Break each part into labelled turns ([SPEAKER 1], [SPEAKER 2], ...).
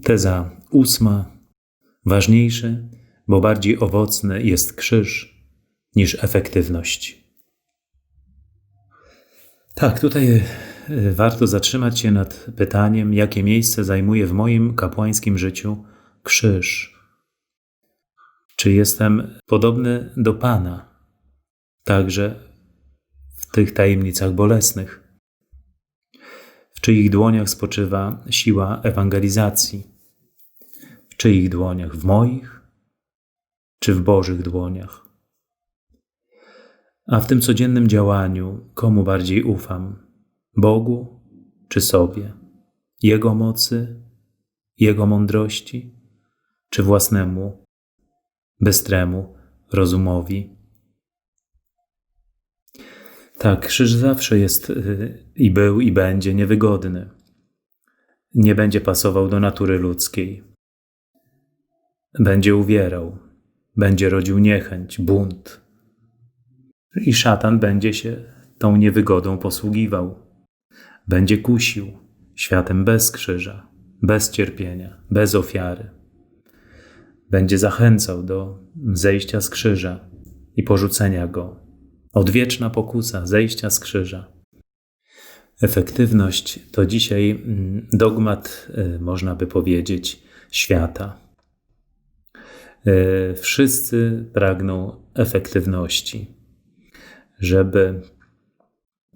[SPEAKER 1] Teza ósma. Ważniejszy, bo bardziej owocny jest krzyż niż efektywność. Tak, tutaj e, warto zatrzymać się nad pytaniem, jakie miejsce zajmuje w moim kapłańskim życiu krzyż. Czy jestem podobny do Pana, także w tych tajemnicach bolesnych? Czyich dłoniach spoczywa siła ewangelizacji? W czyich dłoniach? W moich czy w Bożych dłoniach? A w tym codziennym działaniu komu bardziej ufam? Bogu czy sobie? Jego mocy, Jego mądrości, czy własnemu, bystremu rozumowi? Tak, krzyż zawsze jest y, i był i będzie niewygodny. Nie będzie pasował do natury ludzkiej. Będzie uwierał, będzie rodził niechęć, bunt. I szatan będzie się tą niewygodą posługiwał. Będzie kusił światem bez krzyża, bez cierpienia, bez ofiary. Będzie zachęcał do zejścia z krzyża i porzucenia go. Odwieczna pokusa zejścia z krzyża. Efektywność to dzisiaj mm, dogmat, y, można by powiedzieć, świata. Y, wszyscy pragną efektywności żeby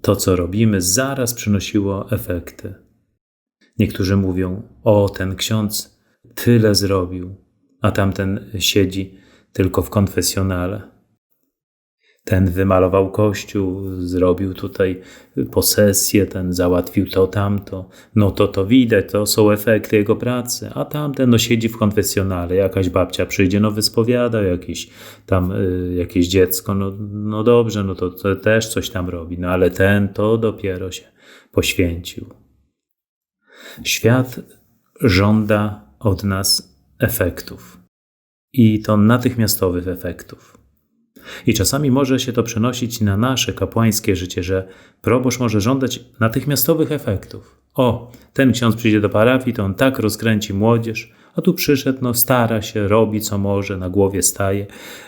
[SPEAKER 1] to, co robimy, zaraz przynosiło efekty. Niektórzy mówią: O, ten ksiądz tyle zrobił, a tamten siedzi tylko w konfesjonale ten wymalował kościół, zrobił tutaj posesję, ten załatwił to, tamto. No to to widać, to są efekty jego pracy. A tamten no siedzi w konfesjonale, jakaś babcia przyjdzie, no wyspowiada jakieś tam y, jakieś dziecko, no, no dobrze, no to, to też coś tam robi. No ale ten to dopiero się poświęcił. Świat żąda od nas efektów. I to natychmiastowych efektów. I czasami może się to przenosić na nasze kapłańskie życie, że proboszcz może żądać natychmiastowych efektów. O, ten ksiądz przyjdzie do parafii, to on tak rozkręci młodzież, a tu przyszedł, no stara się, robi co może, na głowie staje,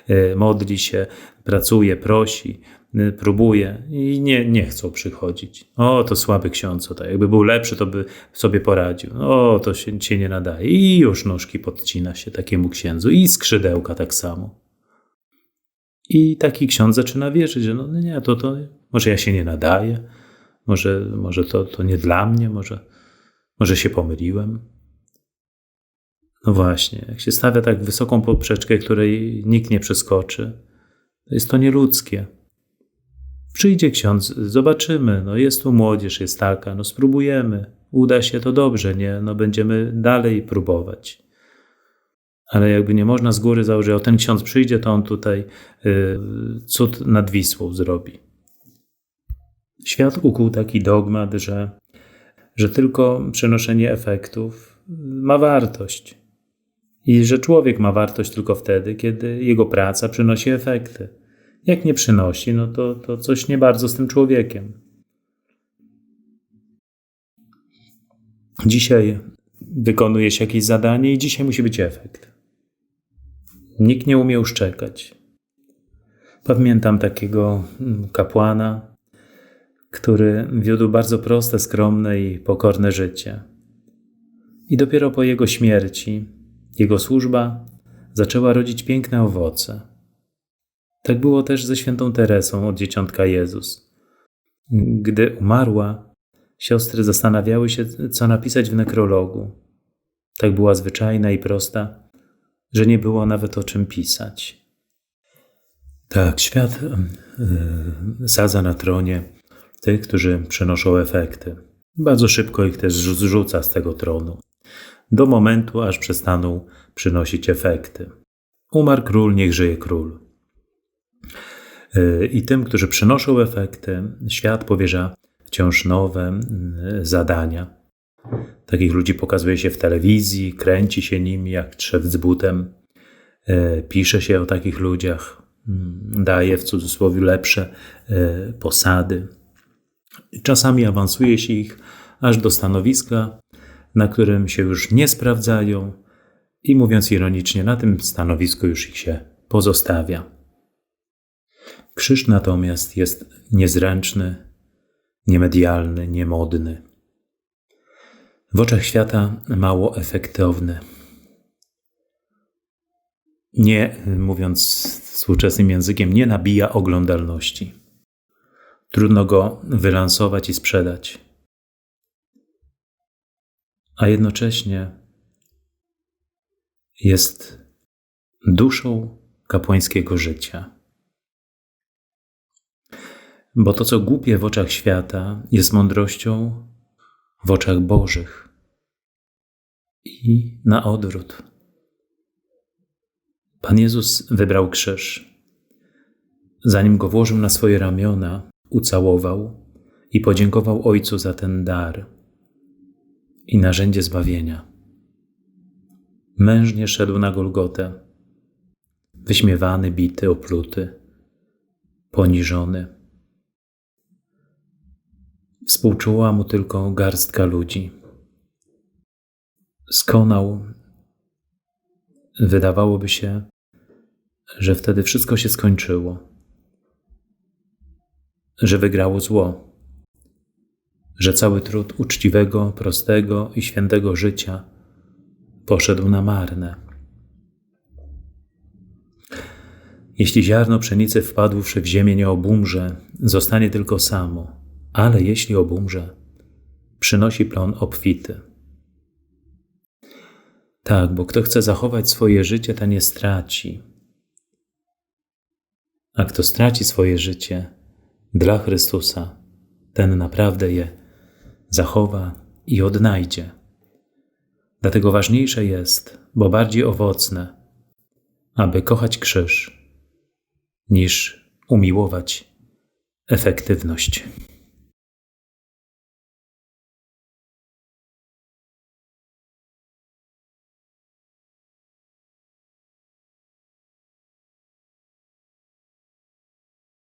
[SPEAKER 1] e, modli się, pracuje, prosi, e, próbuje i nie, nie chcą przychodzić. O, to słaby ksiądz, to jakby był lepszy, to by sobie poradził. O, to się, się nie nadaje. I już nóżki podcina się takiemu księdzu i skrzydełka tak samo. I taki ksiądz zaczyna wierzyć, że no, no nie, to, to może ja się nie nadaję, może, może to, to nie dla mnie, może, może się pomyliłem. No właśnie, jak się stawia tak wysoką poprzeczkę, której nikt nie przeskoczy, to jest to nieludzkie. Przyjdzie ksiądz, zobaczymy, no jest tu młodzież, jest taka, no spróbujemy, uda się to dobrze, nie, no będziemy dalej próbować ale jakby nie można z góry założyć, o ten ksiądz przyjdzie, to on tutaj y, cud nad Wisłą zrobi. Świat ukuł taki dogmat, że, że tylko przenoszenie efektów ma wartość. I że człowiek ma wartość tylko wtedy, kiedy jego praca przynosi efekty. Jak nie przynosi, no to, to coś nie bardzo z tym człowiekiem. Dzisiaj wykonuje się jakieś zadanie i dzisiaj musi być efekt. Nikt nie umiał szczekać. Pamiętam takiego mm, kapłana, który wiódł bardzo proste, skromne i pokorne życie. I dopiero po jego śmierci jego służba zaczęła rodzić piękne owoce. Tak było też ze świętą Teresą od dzieciątka Jezus. Gdy umarła, siostry zastanawiały się, co napisać w nekrologu. Tak była zwyczajna i prosta, że nie było nawet o czym pisać. Tak, świat yy, sadza na tronie tych, którzy przynoszą efekty. Bardzo szybko ich też zrzuca z tego tronu, do momentu, aż przestaną przynosić efekty. Umarł król, niech żyje król. Yy, I tym, którzy przynoszą efekty, świat powierza wciąż nowe yy, zadania, Takich ludzi pokazuje się w telewizji, kręci się nimi jak trzew z butem, e, pisze się o takich ludziach, mm, daje w cudzysłowie lepsze e, posady. Czasami awansuje się ich aż do stanowiska na którym się już nie sprawdzają i mówiąc ironicznie, na tym stanowisku już ich się pozostawia. Krzyż natomiast jest niezręczny, niemedialny, niemodny. W oczach świata mało efektowny. Nie, mówiąc współczesnym językiem, nie nabija oglądalności. Trudno go wylansować i sprzedać. A jednocześnie jest duszą kapłańskiego życia. Bo to, co głupie w oczach świata, jest mądrością w oczach Bożych. I na odwrót. Pan Jezus wybrał krzyż. Zanim go włożył na swoje ramiona, ucałował i podziękował Ojcu za ten dar i narzędzie zbawienia. Mężnie szedł na Golgotę, wyśmiewany, bity, opluty, poniżony Współczuła mu tylko garstka ludzi. Skonał. Wydawałoby się, że wtedy wszystko się skończyło, że wygrało zło, że cały trud uczciwego, prostego i świętego życia poszedł na marne. Jeśli ziarno pszenicy wpadłszy w ziemię nie obumrze, zostanie tylko samo ale jeśli obumrze, przynosi plon obfity. Tak, bo kto chce zachować swoje życie, ten je straci. A kto straci swoje życie dla Chrystusa, ten naprawdę je zachowa i odnajdzie. Dlatego ważniejsze jest, bo bardziej owocne, aby kochać krzyż, niż umiłować efektywność.